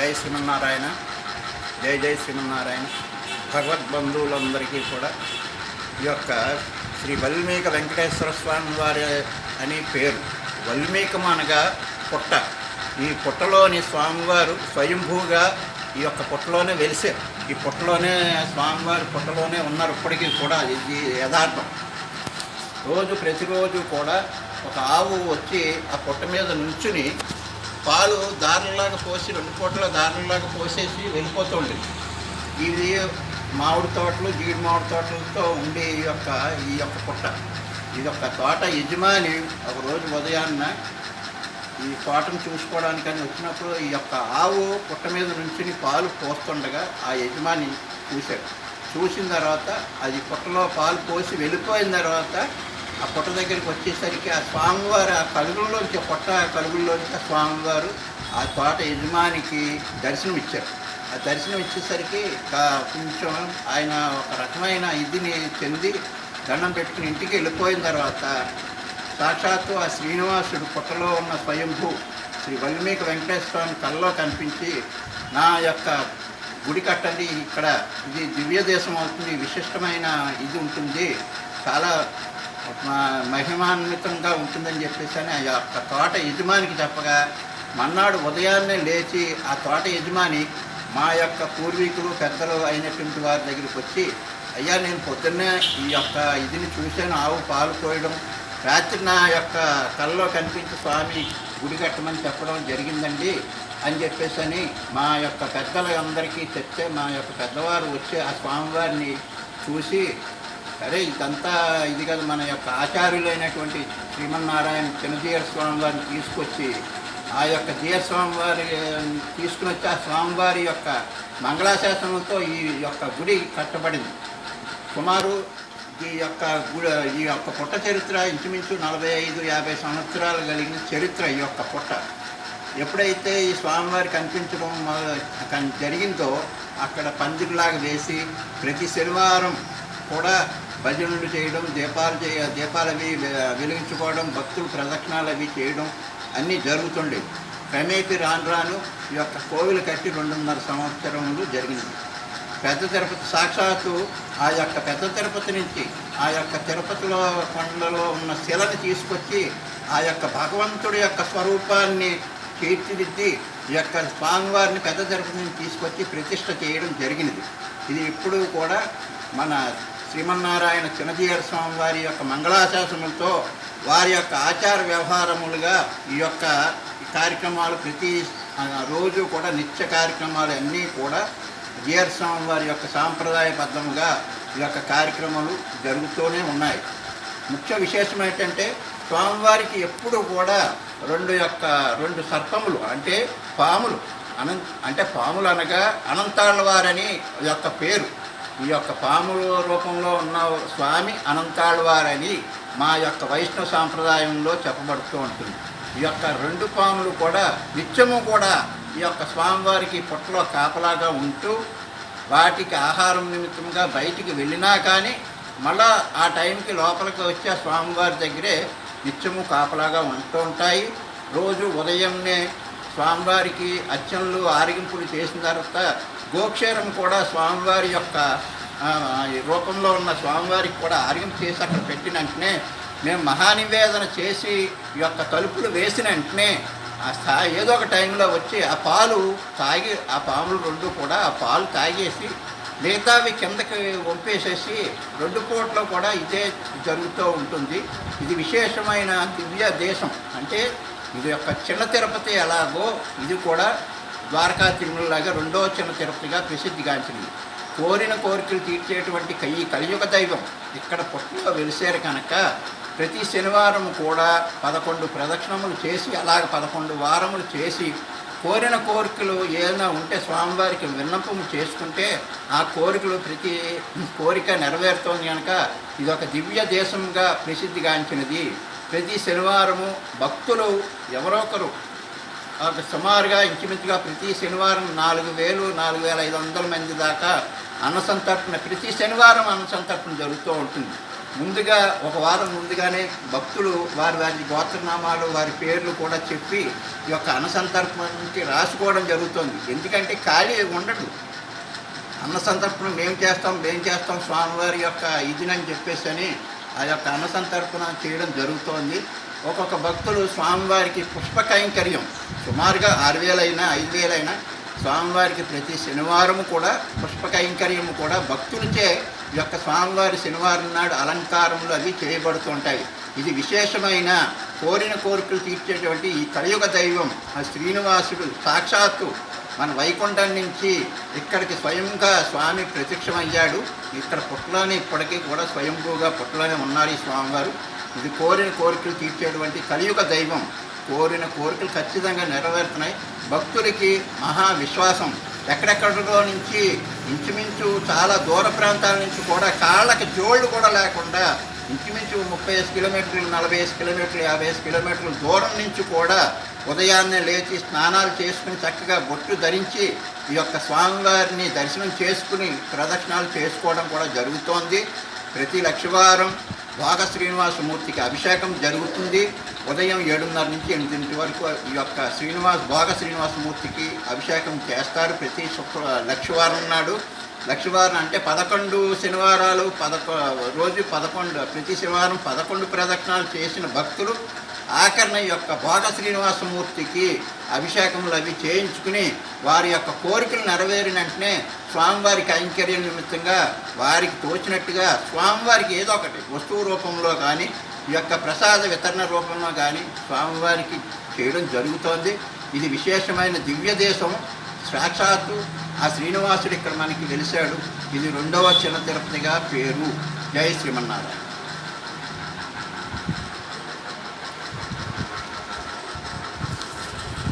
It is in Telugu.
జై శ్రీమన్నారాయణ జై జై శ్రీమన్నారాయణ. భగవద్బంధువులందరికీ కూడా ఈ యొక్క శ్రీ వల్మీక వెంకటేశ్వర స్వామి వారి అని పేరు. వల్మీకం అనగా పుట్ట. ఈ పుట్టలోని స్వామివారు స్వయంభూగా ఈ యొక్క పుట్టలోనే వెలిసారు. ఈ పుట్టలోనే స్వామివారి పుట్టలోనే ఉన్నారు ఇప్పటికీ కూడా ఇది యథార్థం. రోజు ప్రతిరోజు కూడా ఒక ఆవు వచ్చి ఆ పుట్ట మీద నుంచుని పాలు దారులలాగా పోసి రెండు పూటల దారులలాగా పోసేసి వెళ్ళిపోతుంది ఇది మామిడి తోటలు జీడి మామిడి తోటలతో ఉండే ఈ యొక్క ఈ యొక్క పుట్ట. ఇది ఒక తోట యజమాని ఒకరోజు ఉదయాన్న ఈ తోటను చూసుకోవడానికని వచ్చినప్పుడు ఈ యొక్క ఆవు పుట్ట మీద నుంచి పాలు పోస్తుండగా ఆ యజమాని చూశాడు. చూసిన తర్వాత అది పుట్టలో పాలు పోసి వెళ్ళిపోయిన తర్వాత ఆ పుట్ట దగ్గరికి వచ్చేసరికి ఆ స్వామివారు ఆ కలుగుల్లోంచి ఆ పుట్ట కలుగుల్లోంచి ఆ స్వామివారు ఆ తోట యజమానికి దర్శనం ఇచ్చారు. ఆ దర్శనం ఇచ్చేసరికి కొంచెం ఆయన ఒక రకమైన ఇదిని చెంది దండం పెట్టుకుని ఇంటికి వెళ్ళిపోయిన తర్వాత సాక్షాత్తు ఆ శ్రీనివాసుడు పుట్టలో ఉన్న స్వయంభూ శ్రీ వల్మీక వెంకటేశ్వర స్వామి కనిపించి నా యొక్క గుడి కట్టండి ఇక్కడ ఇది దివ్య దేశం అవుతుంది విశిష్టమైన ఇది ఉంటుంది చాలా మహిమాన్వితంగా ఉంటుందని చెప్పేసి అని ఆ యొక్క తోట యజమానికి చెప్పగా మన్నాడు ఉదయాన్నే లేచి ఆ తోట యజమాని మా యొక్క పూర్వీకులు పెద్దలు అయినటువంటి వారి దగ్గరికి వచ్చి అయ్యా నేను పొద్దున్నే ఈ యొక్క ఇదిని చూశాను ఆవు పాలు పోయడం రాత్రి నా యొక్క కళ్ళలో కనిపించి స్వామి గుడి కట్టమని చెప్పడం జరిగిందండి అని చెప్పేసి అని మా యొక్క పెద్దలందరికీ చెప్తే మా యొక్క పెద్దవారు వచ్చి ఆ స్వామివారిని చూసి సరే ఇదంతా ఇది కదా మన యొక్క ఆచార్యులైనటువంటి శ్రీమన్నారాయణ చిన్నజీయర్ స్వామి వారిని తీసుకొచ్చి ఆ యొక్క జీయ స్వామివారి తీసుకుని వచ్చి ఆ స్వామివారి యొక్క మంగళాశాసనంతో ఈ యొక్క గుడి కట్టబడింది. సుమారు ఈ యొక్క గుడి ఈ యొక్క పుట్ట చరిత్ర ఇంచుమించు నలభై ఐదు యాభై సంవత్సరాలు కలిగిన చరిత్ర ఈ యొక్క పుట్ట. ఎప్పుడైతే ఈ స్వామివారి కనిపించడం జరిగిందో అక్కడ పందిరిలాగా వేసి ప్రతి శనివారం కూడా భజనలు చేయడం దీపాలు చేయ దీపాలు అవి వెలిగించుకోవడం భక్తులు ప్రదక్షిణాలు అవి చేయడం అన్నీ జరుగుతుండేవి క్రమేపీ రాను రాను ఈ యొక్క కోవిలు కట్టి రెండున్నర సంవత్సరములు జరిగింది. పెద్ద తిరుపతి సాక్షాత్తు ఆ యొక్క పెద్ద తిరుపతి నుంచి ఆ యొక్క తిరుపతిలో కొండలో ఉన్న శిలని తీసుకొచ్చి ఆ యొక్క భగవంతుడి యొక్క స్వరూపాన్ని తీర్చిదిద్ది ఈ యొక్క స్వామివారిని పెద్ద తిరుపతి నుంచి తీసుకొచ్చి ప్రతిష్ట చేయడం జరిగినది. ఇది ఇప్పుడు కూడా మన శ్రీమన్నారాయణ చిన్నజీయర్ స్వామి వారి యొక్క మంగళాశాసనలతో వారి యొక్క ఆచార వ్యవహారములుగా ఈ యొక్క కార్యక్రమాలు ప్రతి రోజు కూడా నిత్య కార్యక్రమాలు అన్నీ కూడా జియర్ స్వామి వారి యొక్క సాంప్రదాయబద్ధముగా ఈ యొక్క కార్యక్రమాలు జరుగుతూనే ఉన్నాయి. ముఖ్య విశేషం ఏంటంటే స్వామివారికి ఎప్పుడు కూడా రెండు యొక్క రెండు సర్పములు అంటే పాములు అనం అంటే పాములు అనగా అనంతాళ్ళవారని ఈ యొక్క పేరు. ఈ యొక్క పాముల రూపంలో ఉన్న స్వామి అనంతాళ్వారని మా యొక్క వైష్ణవ సాంప్రదాయంలో చెప్పబడుతూ ఉంటుంది. ఈ యొక్క రెండు పాములు కూడా నిత్యము కూడా ఈ యొక్క స్వామివారికి పుట్టలో కాపలాగా ఉంటూ వాటికి ఆహారం నిమిత్తంగా బయటికి వెళ్ళినా కానీ మళ్ళా ఆ టైంకి లోపలికి వచ్చే స్వామివారి దగ్గరే నిత్యము కాపలాగా ఉంటూ ఉంటాయి. రోజు ఉదయంనే స్వామివారికి అర్చనలు ఆరగింపులు చేసిన తర్వాత గోక్షేరం కూడా స్వామివారి యొక్క రూపంలో ఉన్న స్వామివారికి కూడా ఆరగింపు చేసి అక్కడ పెట్టిన వెంటనే మేము మహానివేదన చేసి యొక్క తలుపులు వేసిన వెంటనే ఆ స్థా ఏదో ఒక టైంలో వచ్చి ఆ పాలు తాగి ఆ పాములు రెండు కూడా ఆ పాలు తాగేసి మిగతావి కిందకి వంపేసేసి రెండు కోట్లో కూడా ఇదే జరుగుతూ ఉంటుంది. ఇది విశేషమైన దివ్య దేశం. అంటే ఇది యొక్క చిన్న తిరుపతి ఎలాగో ఇది కూడా ద్వారకా తిరుమలలాగా రెండో చిన్న తిరుపతిగా ప్రసిద్ధిగాంచింది. కోరిన కోరికలు తీర్చేటువంటి కయ్యి కలియుగ దైవం ఇక్కడ పుట్టుక వెలిసారు కనుక ప్రతి శనివారం కూడా పదకొండు ప్రదక్షిణములు చేసి అలాగ పదకొండు వారములు చేసి కోరిన కోరికలు ఏదైనా ఉంటే స్వామివారికి విన్నపం చేసుకుంటే ఆ కోరికలు ప్రతి కోరిక నెరవేరుతోంది కనుక ఇది ఒక దివ్య దేశంగా ప్రసిద్ధిగాంచినది. ప్రతి శనివారము భక్తులు ఎవరొకరు ఒక సుమారుగా ఇంచుమించుగా ప్రతి శనివారం నాలుగు వేలు నాలుగు వేల ఐదు వందల మంది దాకా అన్నసంతర్పణ ప్రతి శనివారం అన్నసంతర్పణ జరుగుతూ ఉంటుంది. ముందుగా ఒక వారం ముందుగానే భక్తులు వారి వారి గోత్రనామాలు వారి పేర్లు కూడా చెప్పి ఈ యొక్క అన్నసంతర్పణకి రాసుకోవడం జరుగుతుంది. ఎందుకంటే ఖాళీ ఉండదు. అన్న సంతర్పణ మేము చేస్తాం మేము చేస్తాం స్వామివారి యొక్క ఇదినని చెప్పేసి అని ఆ యొక్క అన్నసంతర్పణ చేయడం జరుగుతోంది. ఒక్కొక్క భక్తులు స్వామివారికి పుష్ప కైంకర్యం సుమారుగా ఆరు వేలైనా ఐదు వేలైనా స్వామివారికి ప్రతి శనివారం కూడా పుష్ప కైంకర్యము కూడా భక్తులచే ఈ యొక్క స్వామివారి శనివారం నాడు అలంకారములు అవి చేయబడుతుంటాయి. ఇది విశేషమైన కోరిన కోరికలు తీర్చేటువంటి ఈ కలియుగ దైవం ఆ శ్రీనివాసుడు సాక్షాత్తు మన వైకుంఠం నుంచి ఇక్కడికి స్వయంగా స్వామి ప్రత్యక్షమయ్యాడు. ఇక్కడ పుట్టలోనే ఇప్పటికీ కూడా స్వయంభూగా పుట్టలోనే ఉన్నారు ఈ స్వామివారు. ఇది కోరిన కోరికలు తీర్చేటువంటి కలియుగ దైవం. కోరిన కోరికలు ఖచ్చితంగా నెరవేరుతున్నాయి. భక్తులకి మహా విశ్వాసం ఎక్కడెక్కడిలో నుంచి ఇంచుమించు చాలా దూర ప్రాంతాల నుంచి కూడా కాళ్ళకి జోళ్ళు కూడా లేకుండా ఇంచుమించు ముప్పై ఐదు కిలోమీటర్లు నలభై ఐదు కిలోమీటర్లు యాభై ఐదు కిలోమీటర్ల దూరం నుంచి కూడా ఉదయాన్నే లేచి స్నానాలు చేసుకుని చక్కగా బొట్టు ధరించి ఈ యొక్క స్వామివారిని దర్శనం చేసుకుని ప్రదక్షిణాలు చేసుకోవడం కూడా జరుగుతోంది. ప్రతి లక్షవారం భాగ శ్రీనివాసమూర్తికి అభిషేకం జరుగుతుంది. ఉదయం ఏడున్నర నుంచి ఎనిమిదింటి వరకు ఈ యొక్క శ్రీనివాస్ భాగ శ్రీనివాసమూర్తికి అభిషేకం చేస్తారు. ప్రతి శుక్ర లక్షవారం నాడు లక్షవారం అంటే పదకొండు శనివారాలు పదకొ రోజు పదకొండు ప్రతి శనివారం పదకొండు ప్రదక్షిణాలు చేసిన భక్తులు ఆకరణ యొక్క భోగ శ్రీనివాసమూర్తికి అభిషేకములు అవి చేయించుకుని వారి యొక్క కోరికలు నెరవేరిన వెంటనే స్వామివారి కైంకర్యం నిమిత్తంగా వారికి తోచినట్టుగా స్వామివారికి ఏదో ఒకటి వస్తువు రూపంలో కానీ ఈ యొక్క ప్రసాద వితరణ రూపంలో కానీ స్వామివారికి చేయడం జరుగుతోంది. ఇది విశేషమైన దివ్య దేశం సాక్షాత్తు ఆ శ్రీనివాసుడు ఇక్కడ మనకి వెలిశాడు. ఇది రెండవ చిన్న తిరుపతిగా పేరు. జయ శ్రీమన్నారాయణ.